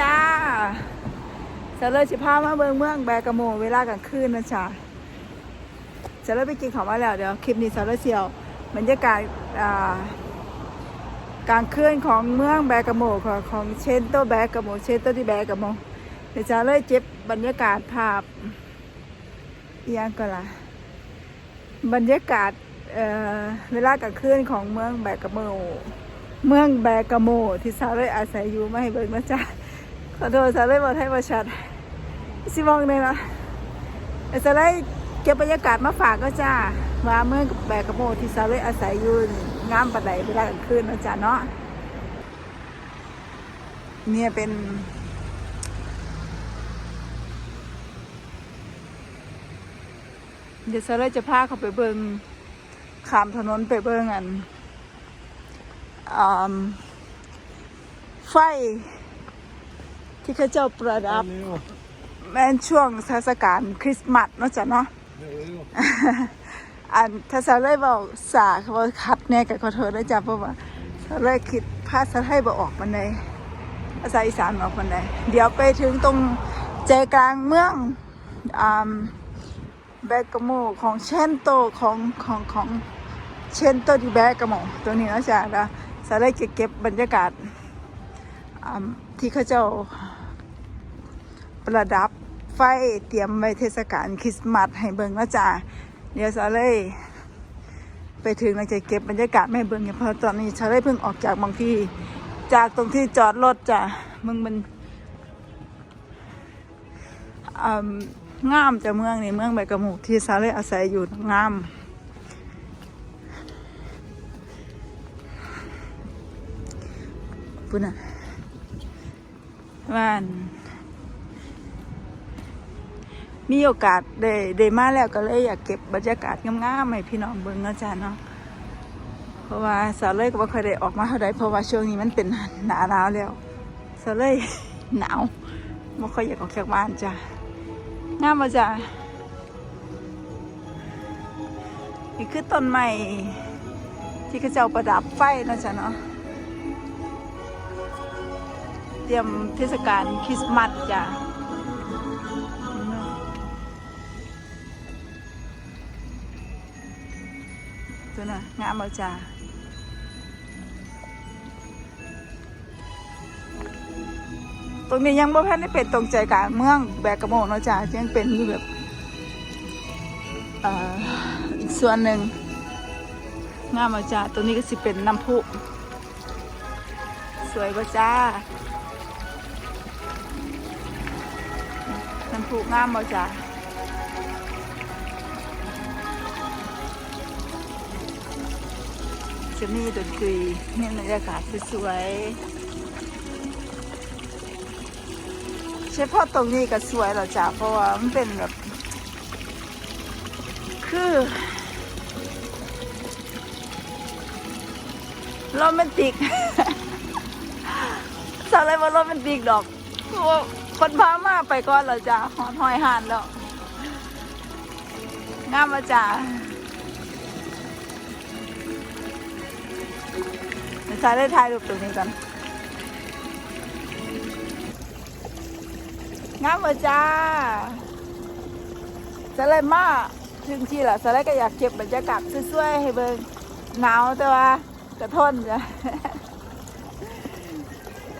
จ้าจะเลยสิพามาเบิงเมืองแบกระโมเวลากลางคืนนะจ๊ะจะเลยไปกินของมาแล้วเดี๋ยวคลิปนี้จะเลยเสียวบรรยากาศอ่ากลางคืนของเมืองแบกระโมของของเชนโตแบกระโมเชนโตที่แบกระโมเดี๋ยวจะเลยเจ็บบรรยากาศภาพยังก็ล่ะบรรยากาศเอ่อเวลากลางคืนของเมืองแบกระโมเมืองแบกาโมที่ซาเร่อาศัยอยู่ไม่ให้เบิ่งนะจ๊ะ ขอโทษซาเร่บอกให้ประชัดสิมองเลยนะซาเร่เก็บบรรยากาศมาฝากก็จ้าว่าเมืองแบกาโมที่ซาเร่อาศัยอยู่งามปัดใดเวลากลางคืนนะจ๊ะเนาะเนี่ยเป็นเดี๋ยวซาเร่จะพาเขาไปเบิงขามถนนไปเบิงอันอ่าไฟ ที่เขาเจ้าประดับแม่นช่วงเทศกาลคริสต์มาสเนาะจ้ะเนาะอันถ้าสาวเลยบอกสาเขาบอกคัดแน่กับขอโทษด้วยจ้ะเพราะว่าสาวเลยคิดภาษาไทยบ่ออกมันเลยภาษาอีสานออกมันเลยเดี๋ยวไปถึงตรงใจกลางเมืองอ่าแบกาโมของเชนโตของของของเชนโตดีแบกาโมตัวนี้เนาะจ้ะแล้วสาวเลยจะเก็บบรรยากาศอ่าที่เขาเจ้า ประดับไฟเตรียมไว้เทศกาลคริสต์มาสให้เบิ่งแล้วจ้าเดี๋ยวซาเลย ไปถึงเราจะเก็บบรรยากาศไม่เบิ่งเนี่ยเพราะตอนนี้ซาเลยเพิ่งออกจากบางที่จากตรงที่จอดรถจ้ะมึงมันงามจะเมืองนี่เมืองใบกระหมูกที่ซาเลยอาศัยอยู่งาม ปุ่นอะว่าน มีโอกาสได้ได้มาแล้วก็เลยอยากเก็บบรรยากาศงามๆให้พี่น้องเบิ่งเนาะจ้าเนาะเพราะว่าสาวเลยก็บ่ค่อยได้ออกมาเท่าใดเพราะว่าช่วงนี้มันเป็นหนาหนาวแล้วสาวเลยหนาวบ่ค่อยอยากออกจากบ้านจ้างามบ่จ้านี่คือต้นไม้ที่เขาเจ้าประดับไฟเนาะจ้าเนาะเตรียมเทศกาลคริสต์มาสจ้าตัวน่ะ งามเอาจ้าตรงนี้ยังบ่แพ้ได้เป็นตรงใจกลางเมืองแบกกระโมงเนาะจ้ายังเป็นอยู่แบบอีกส่วนหนึ่งงามเอาจ้าตรงนี้ก็สิเป็นน้ำพุสวยป่จ้าน้ำพุงามเอาจ้า จะมีดนตรีมีบรรยากาศสวยๆเฉพาะตรงนี้ก็สวยแล้วจ้ะเพราะว่ามันเป็นแบบ คือโรแมนติกสาวอะไรว่าโรแมนติกดอกเพราะว่าคนพามาไปก่อนแล้วจ้ะหอนหอยหานแล้วงามมาจ้ะ เดี๋ยวจะได้ถ่ายรูปตรงนี้กันงามเลยจ้าจะเลมาถึงที่ละจะเลก็อยากเก็บบรรยากาศสวยๆให้เบิ่งหนาวแต่ว่ากระทนจ้ะ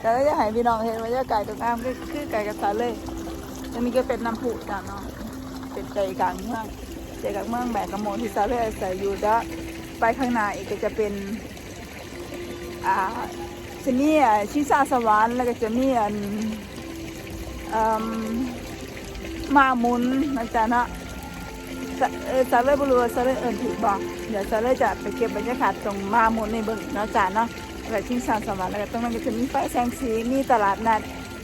แต่ก็จะให้พี่น้องเห็นบรรยากาศตรงงามก็คือไก่กระสาเลยอันนี้ก็เป็นน้ำพุจ้ะเนาะเป็นใจกลางเมืองใจกลางเมืองแบกกระโมนที่ซาเลยอาศัยอยู่ด้ะไปข้างหน้าอีกก็จะเป็น อ่าจะมีอะชิซาสวรรค์แล้วก็จะมีอันมาหมุนนะจ๊ะเนาะสะเออซาเลยบรัวาซาเลยเอิญถือบอกเดี๋ยวซาเลยจะไปเก็บบรรยากาศตรงมาหมุนในเบิ่งเนาะจ๊ะเนาะแล้วชิซาสวรรค์แล้วก็ตรงนั้นก็จะมีไฟแสงสีมีตลาดนัด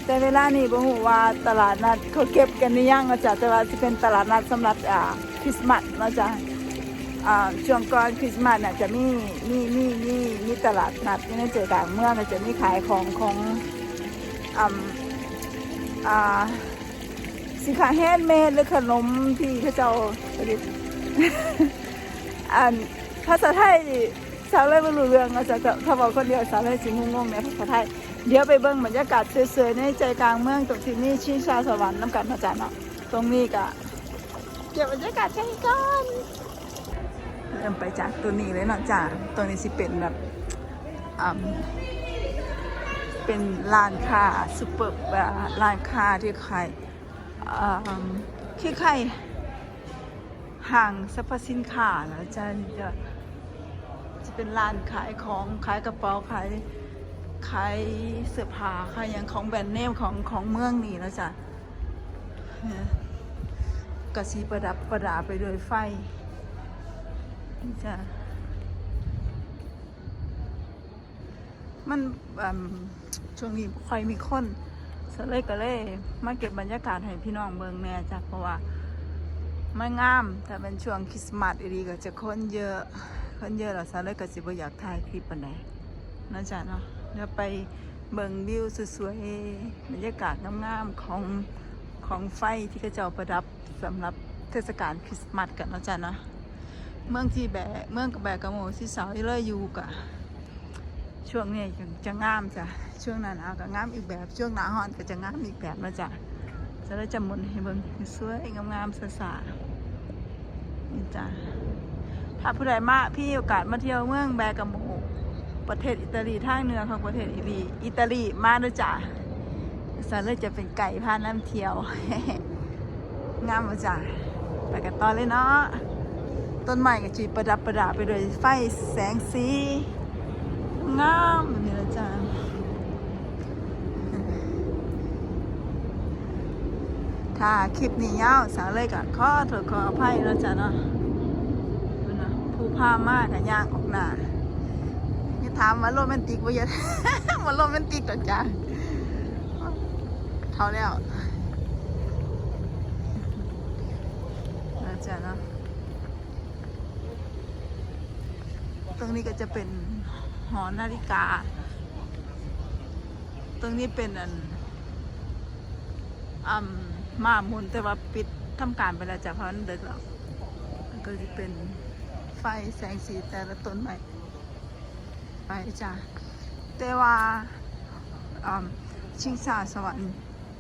แต่เวลานี้บ่ฮู้ว่าตลาดนัดเขาเก็บกันหรือยังนะจ๊ะแต่ว่าจะเป็นตลาดนัดสำหรับอ่าคริสต์มาสนะจ๊ะ ช่วงก่อนคริสต์มาสน่ะจะมีมีมีมีมีตลาดนัดที่ในใจกลางเมืองจะมีขายของของอ่อ่าสินค้าแฮนด์เมดหรือขนมที่เขาเจ้าผลิตอันภาษาไทยสาวเลยไม่รู้เรื่องอาจจะถ้าบอกคนเดียวสาวเลยสิงงงๆในภาษาไทยเดี๋ยวไปเบิ่งบรรยากาศสวยๆในใจกลางเมืองตรงที่นี่ชิงชาสวรรค์น้ำกันนะจ๊ะเนาะตรงนี้ก็เก็บบรรยากาศใจก่อน เริ่มไปจากตัวนี้เลยเนาะจ้ะตัวนี้สิเป็นแบบเป็นร้านค้าซุปเปอร์แบบร้านค้าที่ขายที่ขายห้างสรรพสินค้านะจ๊ะจะจะเป็นร้านขายของขายกระเป๋าขายขายเสื้อผ้าขายอย่างของแบรนด์เนมของของเมืองนี่แล้วจ้ะเนี่ยกสีประดับประดาไปโดยไฟ จ้ะมันช่วงนี้ค่อยมีคนสเลยก็เลยมาเก็บบรรยากาศให้พี่น้องเบิงแน่จ้ะเพราะว่าไม่งามแต่เป็นช่วงคริสต์มาสอีดีก็จะคนเยอะ คนเยอะแล้วสเลยก็สิบ่อยากถ่ายคลิปปานใดนะจ๊ะเนาะเดี๋ยวไปเบิ่งวิวสวยๆบรรยากาศงามๆของของไฟที่กระเจ้าประดับสำหรับเทศกาลคริสต์มาสกันนะจ๊ะเนาะ เมืองที่แบกเมืองกับแบกกระโมที่สาวที่เลยอยู่กะช่วงนี้จะงามจ้ะช่วงหน้าหนาวก็งามอีกแบบ ช่วงหน้าร้อนก็จะงามอีกแบบนะจ๊ะจะได้จำมุนให้เบิ่งสวยงามๆสะๆนี่จ้ะถ้าผู้ใดมาพี่โอกาสมาเที่ยวเมืองแบกกระโมประเทศอิตาลีทางเหนือของประเทศอิตาลีอิตาลีมาด้วยจ้ะสันเลยจะเป็นไก่พาน้ำเที่ยว งามมาจ้ะไปกันต่อเลยเนาะ ต้นไม้กับจีประดับประดาไปด้วยไฟแสงสี งามแบบนี้นะจ๊ะถ้าคลิปนี้ยาวสาเลยก็ขอโทษขออภัยนะจ๊ะเนาะดูนะผู้พามากกับย่างออกหน้าอย่าถามว่าโรแมนติกว่าอย่าว่าโรแมนติกหรอจ้ะเท่าแล้วนะจ๊ะเนาะต รงนี้ก็จะเป็นหอนาฬิกา ตรงนี้เป็นอันอืมม้ามุนแต่ว่าปิดทำการไปแล้วจ้ะเพราะมันเดึกแล้วก็จะเป็นไฟแสงสีแต่ละต้นไม้ไปจ้ะแต่ว่าอืมชิงชาสวรรค์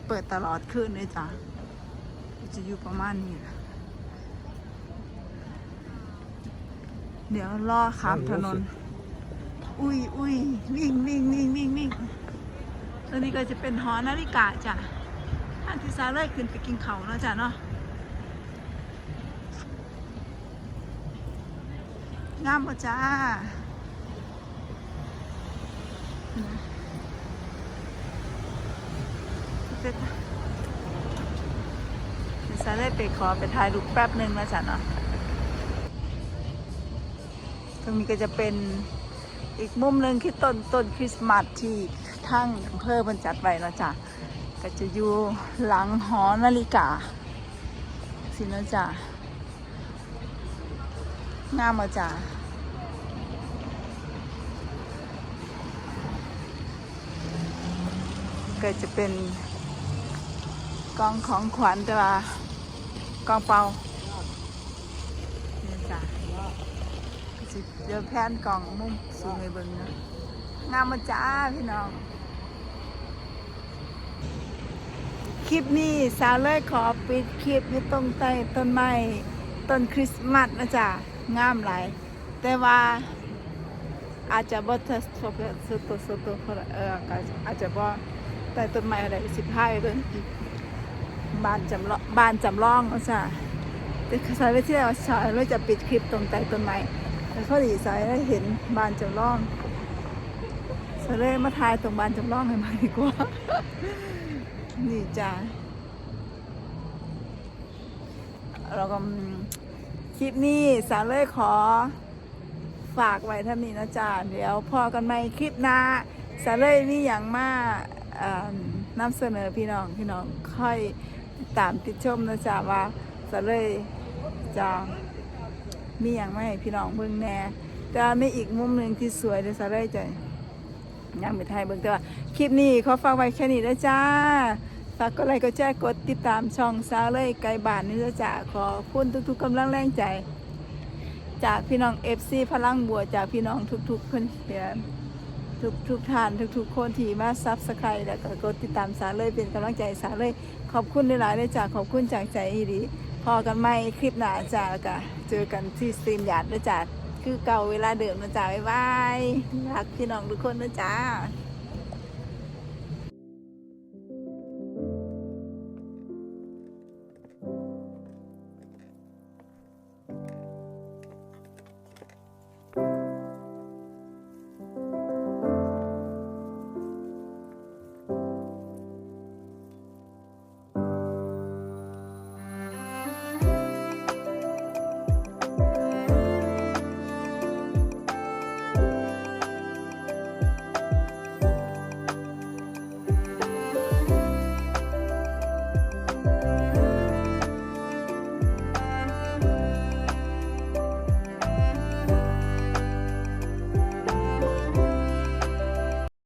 เปิดตลอดคืนเลยจ้ะจะอยู่ประมาณนี้ล่ะ เดี๋ยวรอข้ามถนน อุ้ยอุ้ยวิ่งวิ่งวิ่งวิ่งวิ่งตอนนี้ก็จะเป็นหอนาฬิกาจ้ะอันที่ซาเลยขึ้นไปกินเขาวเนาะจ้ะเนาะงามป่ะจ้าเดี๋ยวซาเล่ไปขอไปถ่ายรูปแป๊บหนึ่งนะจ๊ะเนาะ ตรงนี้ก็จะเป็นอีกมุมหนึ่งที่ต้นต้นคริสต์มาสที่ทั้งอำเภอบรรจัดไว้นะจ๊ะก็จะอยู่หลังหอนาฬิกา สินะจ๊ะงามอะจ้ะก็จะเป็นกองของขวัญแต่ว่ากองเปานี่จ้ะก็ สิเดี๋ยวแพนกล่องมุมสูงในเบิ้งเนาะงามมาจ้าพี่น้อง คลิปนี้สาวเลยขอปิดคลิปอยู่ตรงใต้ต้นไม้ต้นคริสต์มาสนะจ๊ะงามหลายแต่ว่าอาจจะบ่ทัสสุดสุดสุดเอออาจจะบ่ใต้ต้นไม้อะไรสิบห้าเบิ่งอีกบานจำลองบานจำลองนะจ๊ะแต่สายไปที่แล้วสายเลยจะปิดคลิปตรงใต้ต้นไม้ แต่พอดีสายได้เห็นบานจำลองสายเลยมาถ่ายตรงบานจำลองให้มาดีกว่า นี่จ้าเราก็คลิปนี้สาวเลยขอฝากไว้เท่านี้นะจ๊ะเดี๋ยวพอกันไหมคลิปหน้าสาวเลยมีอย่างมาเอ่อนำเสนอพี่น้องพี่น้องค่อยตามติดชมนะจ๊ะว่าสาวเลยจะ มีอย่างไม่พี่น้องเบิ่งแน่แต่มีอีกมุมหนึ่งที่สวยเดี๋ยวสาเลยจะยังไม่ไทยเบิ่งแต่ว่าคลิปนี้ขอฝากไว้แค่นี้นะจ้าฝากกดไลค์กดแชร์กดติดตามช่องสาเลยไกลบ้านนี่นะจ้าขอคุณทุกๆกำลังแรงใจ จากพี่น้องเอฟซีพลังบัวจากพี่น้องทุกๆคนเสียทุกทุกท่านทุกทุกๆคนที่มาซับสไครต์แล้วก็กดติดตามสาเลยเป็นกำลังใจสาเลย ขอบคุณหลายๆเลยจ้ะขอบคุณจากใจอีดี พอกันไม่คลิปหน้าจ้าแล้วก็เจอกันที่สตรีมยาดนะจ้ะคือเก่าเวลาเดิมนะจ้าบ๊ายบายรักพี่น้องทุกคนนะจ้า